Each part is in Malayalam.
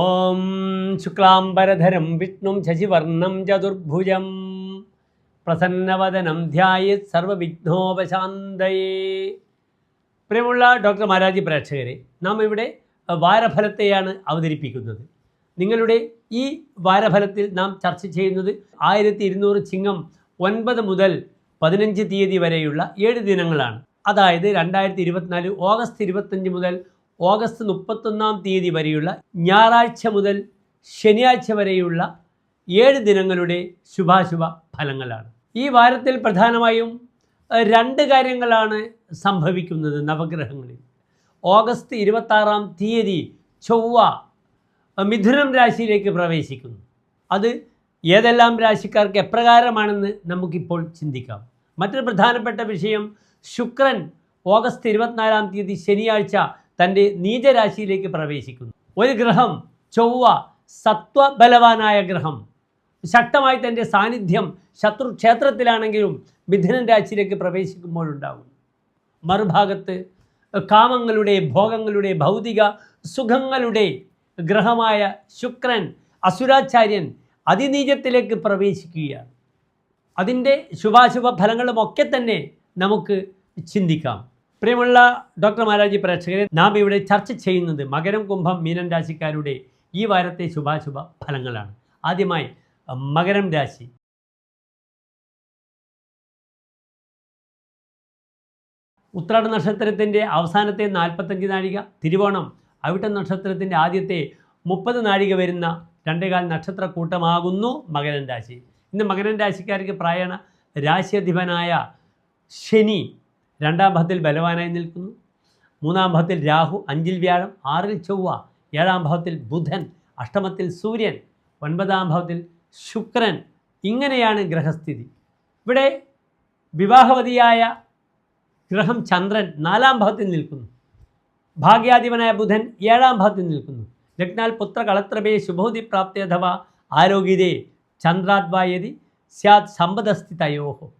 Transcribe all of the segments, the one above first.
ഓം ശുക്ലാംബരധരം വിഷ്ണും ശശിവർണം ചതുർഭുജം. പ്രസന്നവദനം ധ്യായത് സർവവിഘ്നോപശാന്തയേ. പ്രിയമുള്ള ഡോക്ടർ മാരാജി പ്രേക്ഷകരെ നാം ഇവിടെ വാരഫലത്തെയാണ് അവതരിപ്പിക്കുന്നത്. നിങ്ങളുടെ ഈ വാരഫലത്തിൽ നാം ചർച്ച ചെയ്യുന്നത് ആയിരത്തി ഇരുന്നൂറ് ചിങ്ങം ഒൻപത് മുതൽ പതിനഞ്ച് തീയതി വരെയുള്ള ഏഴ് ദിനങ്ങളാണ്. അതായത് രണ്ടായിരത്തി ഇരുപത്തിനാല് ഓഗസ്റ്റ് ഇരുപത്തഞ്ച് മുതൽ ഓഗസ്റ്റ് മുപ്പത്തൊന്നാം തീയതി വരെയുള്ള ഞായറാഴ്ച മുതൽ ശനിയാഴ്ച വരെയുള്ള ഏഴ് ദിനങ്ങളുടെ ശുഭാശുഭ ഫലങ്ങളാണ്. ഈ വാരത്തിൽ പ്രധാനമായും രണ്ട് കാര്യങ്ങളാണ് സംഭവിക്കുന്നത് നവഗ്രഹങ്ങളിൽ. ഓഗസ്റ്റ് ഇരുപത്താറാം തീയതി ചൊവ്വ മിഥുനം രാശിയിലേക്ക് പ്രവേശിക്കുന്നു. അത് ഏതെല്ലാം രാശിക്കാർക്ക് എപ്രകാരമാണെന്ന് നമുക്കിപ്പോൾ ചിന്തിക്കാം. മറ്റൊരു പ്രധാനപ്പെട്ട വിഷയം ശുക്രൻ ഓഗസ്റ്റ് ഇരുപത്തിനാലാം തീയതി ശനിയാഴ്ച തന്റെ നീചരാശിയിലേക്ക് പ്രവേശിക്കുന്നു. ഒരു ഗ്രഹം ചൊവ്വ സത്വബലവാനായ ഗ്രഹം. ശക്തമായി തന്റെ സാന്നിധ്യം ശത്രു ക്ഷേത്രത്തിലാണെങ്കിലും മിഥുനൻ രാശിയിലേക്ക് പ്രവേശിക്കുമ്പോഴുണ്ടാകും. മറുഭാഗത്ത് കാമങ്ങളുടെ ഭോഗങ്ങളുടെ ഭൗതിക സുഖങ്ങളുടെ ഗ്രഹമായ ശുക്രൻ അസുരാചാര്യൻ അതിനീചത്തിലേക്ക് പ്രവേശിക്കുകയാണ്. അതിന്റെ ശുഭാശുഭ ഫലങ്ങളുമൊക്കെ തന്നെ നമുക്ക് ചിന്തിക്കാം. പ്രിയമുള്ള ഡോക്ടർ മാരാജി പ്രേക്ഷകരെ നാം ഇവിടെ ചർച്ച ചെയ്യുന്നത് മകരം കുംഭം മീനൻ രാശിക്കാരുടെ ഈ വാരത്തെ ശുഭാശുഭ ഫലങ്ങളാണ്. ആദ്യമായി മകരം രാശി. ഉത്രാട നക്ഷത്രത്തിന്റെ അവസാനത്തെ നാൽപ്പത്തഞ്ച് നാഴിക തിരുവോണം അവിട്ട നക്ഷത്രത്തിന്റെ ആദ്യത്തെ മുപ്പത് നാഴിക വരുന്ന രണ്ടേകാൽ നക്ഷത്ര കൂട്ടമാകുന്നു മകരൻ രാശി. ഇന്ന് മകരൻ രാശിക്കാർക്ക് പ്രായണ രാശിയധിപനായ ശനി രണ്ടാം ഭാവത്തിൽ ബലവാനായി നിൽക്കുന്നു. മൂന്നാം ഭാവത്തിൽ രാഹു അഞ്ചിൽ വ്യാഴം ആറിൽ ചൊവ്വ ഏഴാം ഭാവത്തിൽ ബുധൻ അഷ്ടമത്തിൽ സൂര്യൻ ഒൻപതാം ഭാവത്തിൽ ശുക്രൻ. ഇങ്ങനെയാണ് ഗ്രഹസ്ഥിതി. ഇവിടെ വിവാഹവതിയായ ഗ്രഹം ചന്ദ്രൻ നാലാം ഭാവത്തിൽ നിൽക്കുന്നു. ഭാഗ്യാധിപനായ ബുധൻ ഏഴാം ഭാവത്തിൽ നിൽക്കുന്നു. ലഗ്നാൽ പുത്ര കളത്രഭേ ശുഭോതി പ്രാപ്തി അഥവാ ആരോഗ്യതേ ചന്ദ്രാദ്വായതി സ്യാത് സമ്പദസ്ഥിതയോഹോ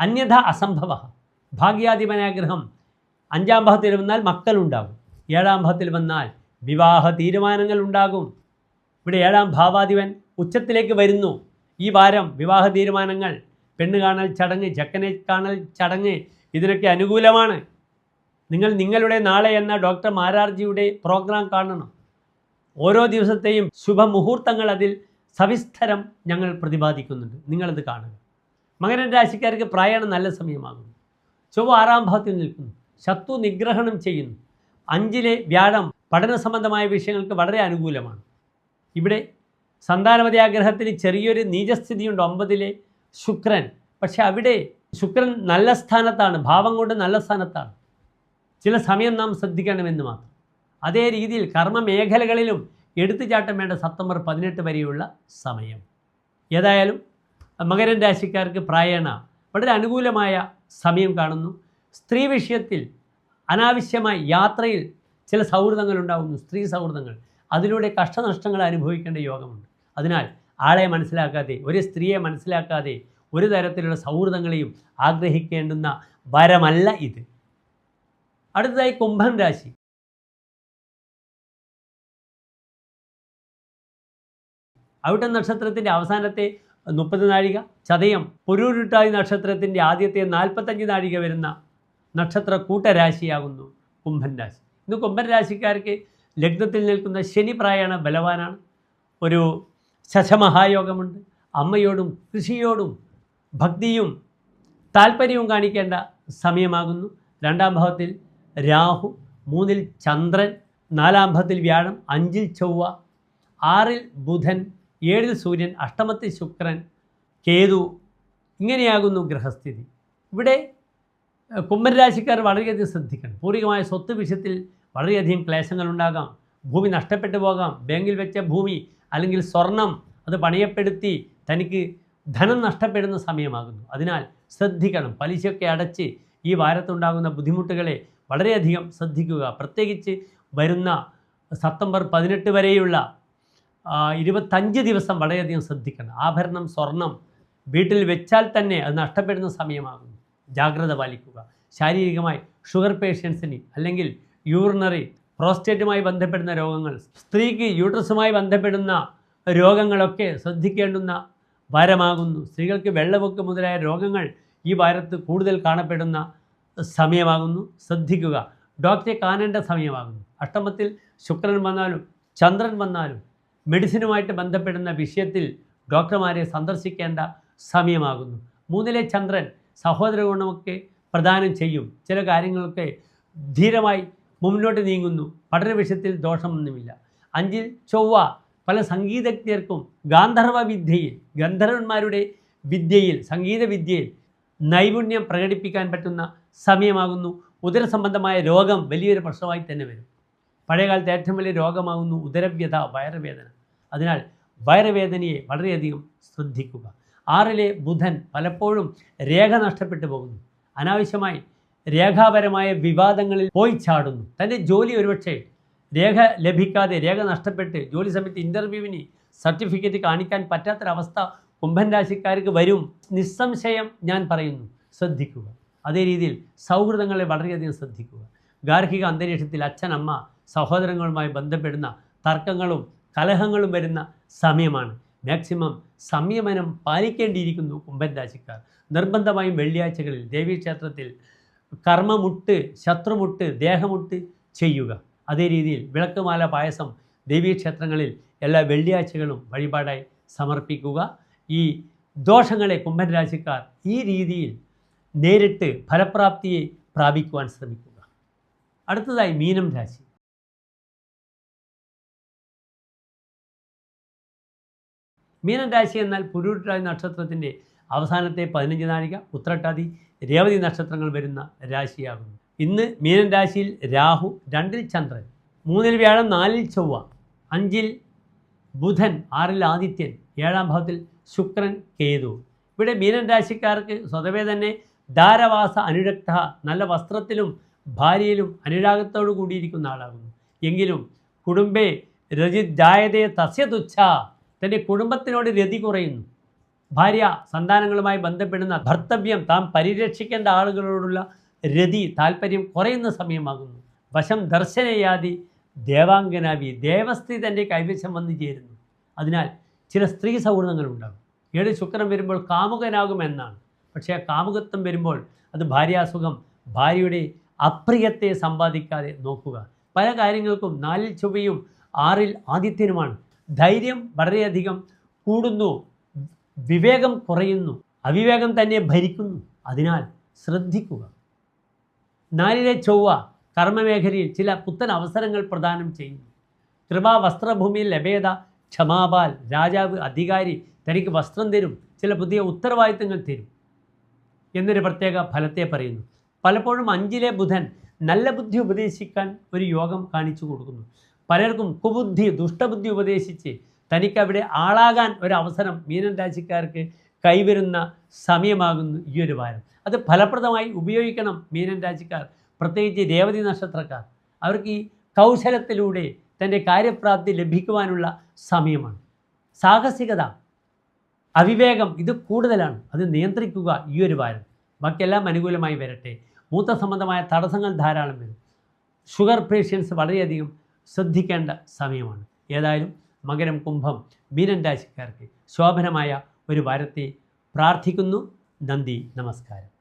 അന്യഥ അസംഭവ. ഭാഗ്യാധിപനായ ഗ്രഹം അഞ്ചാം ഭാവത്തിൽ വന്നാൽ മക്കളുണ്ടാകും. ഏഴാം ഭാവത്തിൽ വന്നാൽ വിവാഹ തീരുമാനങ്ങൾ ഉണ്ടാകും. ഇവിടെ ഏഴാം ഭാവാധിപൻ ഉച്ചത്തിലേക്ക് വരുന്നു. ഈ വാരം വിവാഹ തീരുമാനങ്ങൾ പെണ്ണ് കാണൽ ചടങ്ങ് ചെക്കനെ കാണൽ ചടങ്ങ് ഇതിനൊക്കെ അനുകൂലമാണ്. നിങ്ങൾ നിങ്ങളുടെ നാളെ എന്ന ഡോക്ടർ മാരാർജിയുടെ പ്രോഗ്രാം കാണണം. ഓരോ ദിവസത്തെയും ശുഭമുഹൂർത്തങ്ങൾ അതിൽ സവിസ്തരം ഞങ്ങൾ പ്രതിപാദിക്കുന്നുണ്ട്. നിങ്ങളത് കാണുക. മകരൻ രാശിക്കാർക്ക് പ്രായണം നല്ല സമയമാകുന്നു ചൊവ്വ ആറാം ഭാവത്തിൽ നിൽക്കുന്നു. ശത്രു നിഗ്രഹണം ചെയ്യുന്നു. അഞ്ചിലെ വ്യാഴം പഠന സംബന്ധമായ വിഷയങ്ങൾക്ക് വളരെ അനുകൂലമാണ്. ഇവിടെ സന്താനവതി ആഗ്രഹത്തിന് ചെറിയൊരു നീചസ്ഥിതിയുണ്ട്. ഒമ്പതിലെ ശുക്രൻ. പക്ഷെ അവിടെ ശുക്രൻ നല്ല സ്ഥാനത്താണ്. ഭാവം കൊണ്ട് നല്ല സ്ഥാനത്താണ്. ചില സമയം നാം ശ്രദ്ധിക്കണമെന്ന് മാത്രം. അതേ രീതിയിൽ കർമ്മ മേഖലകളിലും എടുത്തുചാട്ടം വേണ്ട സെപ്റ്റംബർ പതിനെട്ട് വരെയുള്ള സമയം. ഏതായാലും മകരൻ രാശിക്കാർക്ക് പ്രായണ വളരെ അനുകൂലമായ സമയം കാണുന്നു. സ്ത്രീ വിഷയത്തിൽ അനാവശ്യമായ യാത്രയിൽ ചില സൗഹൃദങ്ങൾ ഉണ്ടാകുന്നു സ്ത്രീ സൗഹൃദങ്ങൾ. അതിലൂടെ കഷ്ടനഷ്ടങ്ങൾ അനുഭവിക്കേണ്ട യോഗമുണ്ട്. അതിനാൽ ആളെ മനസ്സിലാക്കാതെ ഒരു സ്ത്രീയെ മനസ്സിലാക്കാതെ ഒരു തരത്തിലുള്ള സൗഹൃദങ്ങളെയും ആഗ്രഹിക്കേണ്ടുന്ന വരമല്ല ഇത്. അടുത്തതായി കുംഭം രാശി. അവിട്ട നക്ഷത്രത്തിന്റെ അവസാനത്തെ മുപ്പത് നാഴിക ചതയം പൊരൂരുട്ടായി നക്ഷത്രത്തിന്റെ ആദ്യത്തെ നാൽപ്പത്തഞ്ച് നാഴിക വരുന്ന നക്ഷത്ര കൂട്ടരാശിയാകുന്നു കുംഭൻ രാശി. ഇന്ന് കുംഭൻ രാശിക്കാർക്ക് ലഗ്നത്തിൽ നിൽക്കുന്ന ശനി പ്രായാണ ബലവാനാണ്. ഒരു ശശമഹായോഗമുണ്ട്. അമ്മയോടും കൃഷിയോടും ഭക്തിയും താല്പര്യവും കാണിക്കേണ്ട സമയമാകുന്നു. രണ്ടാം ഭാവത്തിൽ രാഹു മൂന്നിൽ ചന്ദ്രൻ നാലാം ഭാവത്തിൽ വ്യാഴം അഞ്ചിൽ ചൊവ്വ ആറിൽ ബുധൻ ഏഴിൽ സൂര്യൻ അഷ്ടമത്തിൽ ശുക്രൻ കേതു ഇങ്ങനെയാകുന്നു ഗ്രഹസ്ഥിതി. ഇവിടെ കുംഭരാശിക്കാർ വളരെയധികം ശ്രദ്ധിക്കണം. പൂർവികമായ സ്വത്ത് വിഷയത്തിൽ വളരെയധികം ക്ലേശങ്ങൾ ഉണ്ടാകാം ഭൂമി നഷ്ടപ്പെട്ടു പോകാം. ബാങ്കിൽ വെച്ച ഭൂമി അല്ലെങ്കിൽ സ്വർണം അത് പണയപ്പെടുത്തി തനിക്ക് ധനം നഷ്ടപ്പെടുന്ന സമയമാകുന്നു. അതിനാൽ ശ്രദ്ധിക്കണം. പലിശയൊക്കെ അടച്ച് ഈ വാരത്തുണ്ടാകുന്ന ബുദ്ധിമുട്ടുകളെ വളരെയധികം ശ്രദ്ധിക്കുക. പ്രത്യേകിച്ച് വരുന്ന സെപ്റ്റംബർ പതിനെട്ട് വരെയുള്ള ഇരുപത്തഞ്ച് ദിവസം വളരെയധികം ശ്രദ്ധിക്കണം. ആഭരണം സ്വർണം വീട്ടിൽ വെച്ചാൽ തന്നെ അത് നഷ്ടപ്പെടുന്ന സമയമാകുന്നു. ജാഗ്രത പാലിക്കുക. ശാരീരികമായി ഷുഗർ പേഷ്യൻസിന് അല്ലെങ്കിൽ യൂറിനറി പ്രോസ്റ്റേറ്റുമായി ബന്ധപ്പെടുന്ന രോഗങ്ങൾ സ്ത്രീക്ക് യൂട്രസുമായി ബന്ധപ്പെടുന്ന രോഗങ്ങളൊക്കെ ശ്രദ്ധിക്കേണ്ടുന്ന വാരമാകുന്നു. സ്ത്രീകൾക്ക് വെള്ളപ്പൊക്കം മുതലായ രോഗങ്ങൾ ഈ വാരത്ത് കൂടുതൽ കാണപ്പെടുന്ന സമയമാകുന്നു. ശ്രദ്ധിക്കുക. ഡോക്ടറെ കാണേണ്ട സമയമാകുന്നു. അഷ്ടമത്തിൽ ശുക്രൻ വന്നാലും ചന്ദ്രൻ വന്നാലും മെഡിസിനുമായിട്ട് ബന്ധപ്പെടുന്ന വിഷയത്തിൽ ഡോക്ടർമാരെ സന്ദർശിക്കേണ്ട സമയമാകുന്നു. മൂന്നിലെ ചന്ദ്രൻ സഹോദര ഗുണമൊക്കെ പ്രദാനം ചെയ്യും. ചില കാര്യങ്ങളൊക്കെ ധീരമായി മുന്നോട്ട് നീങ്ങുന്നു. പഠന വിഷയത്തിൽ ദോഷമൊന്നുമില്ല. അഞ്ചിൽ ചൊവ്വ പല സംഗീതജ്ഞർക്കും ഗാന്ധർവ വിദ്യയിൽ ഗന്ധർവന്മാരുടെ വിദ്യയിൽ സംഗീത വിദ്യയിൽ നൈപുണ്യം പ്രകടിപ്പിക്കാൻ പറ്റുന്ന സമയമാകുന്നു. ഉദര സംബന്ധമായ രോഗം വലിയൊരു പ്രശ്നമായി തന്നെ വരും. പഴയകാലത്ത് ഏറ്റവും വലിയ രോഗമാകുന്നു ഉദരവ്യത വയറുവേദന. അതിനാൽ വയറുവേദനയെ വളരെയധികം ശ്രദ്ധിക്കുക. ആറിലെ ബുധൻ പലപ്പോഴും രേഖ നഷ്ടപ്പെട്ടു പോകുന്നു. അനാവശ്യമായി രേഖാപരമായ വിവാദങ്ങളിൽ പോയി ചാടുന്നു. തന്റെ ജോലി ഒരുപക്ഷെ രേഖ ലഭിക്കാതെ രേഖ നഷ്ടപ്പെട്ട് ജോലി സമയത്ത് ഇന്റർവ്യൂവിന് സർട്ടിഫിക്കറ്റ് കാണിക്കാൻ പറ്റാത്തൊരവസ്ഥ കുംഭൻ രാശിക്കാർക്ക് വരും. നിസ്സംശയം ഞാൻ പറയുന്നു ശ്രദ്ധിക്കുക. അതേ രീതിയിൽ സൗഹൃദങ്ങളെ വളരെയധികം ശ്രദ്ധിക്കുക. ഗാർഹിക അന്തരീക്ഷത്തിൽ അച്ഛൻ അമ്മ സഹോദരങ്ങളുമായി ബന്ധപ്പെടുന്ന തർക്കങ്ങളും കലഹങ്ങളും വരുന്ന സമയമാണ്. മാക്സിമം സംയമനം പാലിക്കേണ്ടിയിരിക്കുന്നു കുംഭൻ രാശിക്കാർ. നിർബന്ധമായും വെള്ളിയാഴ്ചകളിൽ ദേവീക്ഷേത്രത്തിൽ കർമ്മമുട്ട് ശത്രുമുട്ട് ദേഹമുട്ട് ചെയ്യുക. അതേ രീതിയിൽ വിളക്കുമാല പായസം ദേവീക്ഷേത്രങ്ങളിൽ എല്ലാ വെള്ളിയാഴ്ചകളും വഴിപാടായി സമർപ്പിക്കുക. ഈ ദോഷങ്ങളെ കുംഭൻ രാശിക്കാർ ഈ രീതിയിൽ നേരിട്ട് ഫലപ്രാപ്തിയെ പ്രാപിക്കുവാൻ ശ്രമിക്കുക. അടുത്തതായി മീനം രാശി. മീനം രാശി എന്നാൽ പുരുട്ടാതി നക്ഷത്രത്തിന്റെ അവസാനത്തെ പതിനഞ്ച് നാഴിക ഉത്രട്ടാതി രേവതി നക്ഷത്രങ്ങൾ വരുന്ന രാശിയാകുന്നു. ഇന്ന് മീനൻ രാശിയിൽ രാഹു രണ്ടിൽ ചന്ദ്രൻ മൂന്നിൽ വ്യാഴം നാലിൽ ചൊവ്വ അഞ്ചിൽ ബുധൻ ആറിൽ ആദിത്യൻ ഏഴാം ഭാവത്തിൽ ശുക്രൻ കേതു. ഇവിടെ മീനൻ രാശിക്കാർക്ക് സ്വതവേ തന്നെ ധാരവാസ അനുരക്ത നല്ല വസ്ത്രത്തിലും ഭാര്യയിലും അനുരാഗത്തോടു കൂടിയിരിക്കുന്ന ആളാകുന്നു. എങ്കിലും കുടുംബേ രജിജായതേ തസ്യ തുച്ഛ തന്റെ കുടുംബത്തിനോട് രതി കുറയുന്നു. ഭാര്യ സന്താനങ്ങളുമായി ബന്ധപ്പെടുന്ന ഭർത്തവ്യം താൻ പരിരക്ഷിക്കേണ്ട ആളുകളോടുള്ള രതി താല്പര്യം കുറയുന്ന സമയമാകുന്നു. വശം ദർശനയാതി ദേവാംഗനാവി ദേവസ്ഥി തന്റെ കൈവശം വന്നു ചേരുന്നു. അതിനാൽ ചില സ്ത്രീ സൗഹൃദങ്ങളുണ്ടാകും. ഏഴ് ശുക്രൻ വരുമ്പോൾ കാമുകനാകുമെന്നാണ് പക്ഷേ ആ കാമുകത്വം വരുമ്പോൾ അത് ഭാര്യാസുഖം ഭാര്യയുടെ അപ്രിയത്തെ സമ്പാദിക്കാതെ നോക്കുക. പല കാര്യങ്ങൾക്കും നാലിൽ ചൊവ്വയും ആറിൽ ആദിത്യനുമാണ്. ധൈര്യം വളരെയധികം കൂടുന്നു. വിവേകം കുറയുന്നു. അവിവേകം തന്നെ ഭരിക്കുന്നു. അതിനാൽ ശ്രദ്ധിക്കുക. നാലിലെ ചൊവ്വ കർമ്മമേഖലയിൽ ചില പുത്തൻ അവസരങ്ങൾ പ്രദാനം ചെയ്യുന്നു. കൃപാ വസ്ത്രഭൂമിയിൽ ലഭ്യത ക്ഷമാപാൽ രാജാവ് അധികാരി തനിക്ക് വസ്ത്രം തരും. ചില പുതിയ ഉത്തരവാദിത്തങ്ങൾ തരും. എന്നൊരു പ്രത്യേക ഫലത്തെ പറയുന്നു. പലപ്പോഴും അഞ്ചിലെ ബുധൻ നല്ല ബുദ്ധി ഉപദേശിക്കാൻ ഒരു യോഗം കാണിച്ചു കൊടുക്കുന്നു. പലർക്കും കുബുദ്ധി ദുഷ്ടബുദ്ധി ഉപദേശിച്ച് തനിക്കവിടെ ആളാകാൻ ഒരു അവസരം മീനൻ രാശിക്കാർക്ക് കൈവരുന്ന സമയമാകുന്നു ഈ ഒരു വാരം. അത് ഫലപ്രദമായി ഉപയോഗിക്കണം മീനൻ രാശിക്കാർ. പ്രത്യേകിച്ച് രേവതി നക്ഷത്രക്കാർ. അവർക്ക് ഈ കൗശലത്തിലൂടെ തന്റെ കാര്യപ്രാപ്തി ലഭിക്കുവാനുള്ള സമയമാണ്. സാഹസികത അവിവേകം ഇത് കൂടുതലാണ്. അത് നിയന്ത്രിക്കുക ഈ ഒരു വാരം. ബാക്കിയെല്ലാം അനുകൂലമായി വരട്ടെ. മൂത്ത സംബന്ധമായ തടസ്സങ്ങൾ ധാരാളം വരും. ഷുഗർ പേഷ്യൻസ് വളരെയധികം ശ്രദ്ധിക്കേണ്ട സമയമാണ്. ഏതായാലും മകരം കുംഭം മീനൻ രാശിക്കാർക്ക് ശോഭനമായ ഒരു വാരത്തെ പ്രാർത്ഥിക്കുന്നു. നന്ദി നമസ്കാരം.